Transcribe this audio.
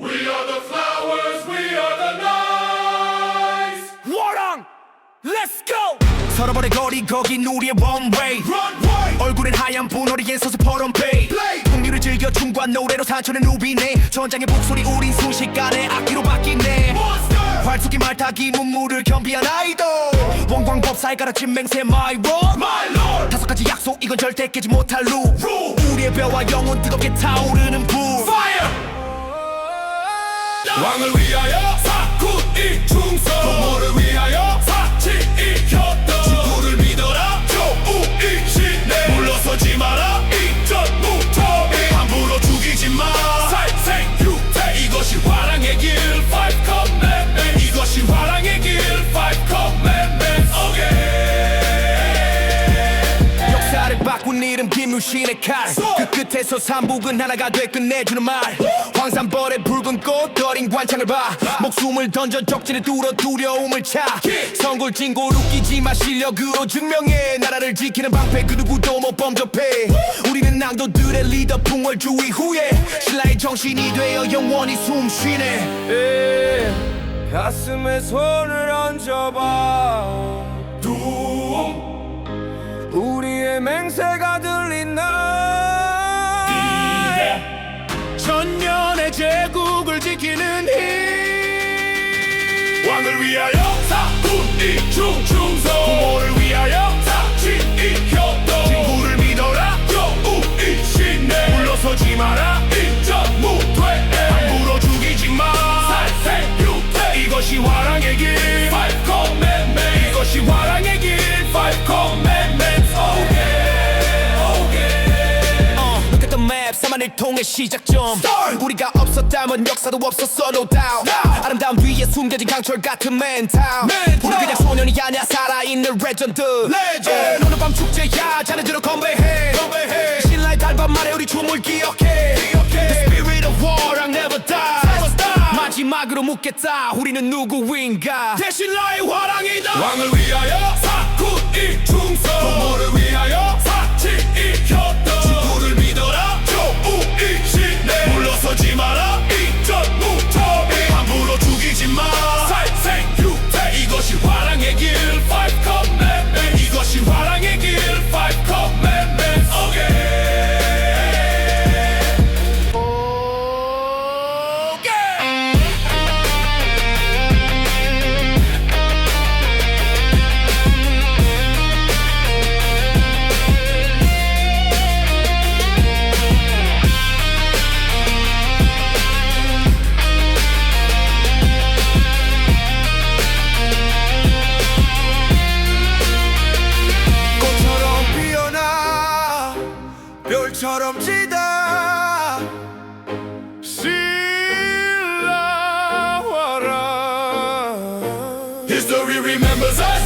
We are the flowers, we are the nice. 와랑 Let's go 서러버린 거리 거긴 우리의 one-way Runway, 얼굴엔 하얀 분허리에 서서 퍼런 페이 Play. 풍류를 즐겨 춤과 노래로 산천의 누비네 전장의 목소리 우린 순식간에 악기로 바뀌네 monster. 활쏘기 말타기 문물을 겸비한 아이돌 원광법사에 가라진 맹세 my world My lord, 다섯 가지 약속 이건 절대 깨지 못할 루 Rule. 우리의 뼈와 영혼 뜨겁게 타오르는 불. 왕을 위하여 사쿠이 충성. 부모를 위하여 유신의 칼 그 끝에서 삼북은 하나가 돼 끝내주는 말. 황산벌의 붉은 꽃 어린 관창을 봐. 목숨을 던져 적진에 뚫어 두려움을 차. 성골 진골 웃기지 마 실력으로 증명해. 나라를 지키는 방패 그 누구도 못 범접해. 우리는 낭도들의 리더 풍월주의 후에 신라의 정신이 되어 영원히 숨쉬네. 가슴에 손을 얹어봐. 둠 우리의 맹세가 들 제국을 지키는 힘. 왕을 위하여 사군이 충충성. 부모를 위하여 사만을 통해 시작점 Start. 우리가 없었다면 역사도 없었어 no doubt Now. 아름다운 뒤에 숨겨진 강철 같은 멘탈. 우리 그냥 소년이 아니야 살아있는 레전드 Legend. 오늘 밤 축제야 자네 들어 건배해 건배해. 신라의 달밤 말에 우리 춤을 기억해 기억해. The spirit of war I'll never die Never. 마지막으로 묻겠다 우리는 누구인가 대신 나의 화랑이다 왕을 위하여 사쿠이 충성 부모를 위하여 별처럼 지다. History remembers us.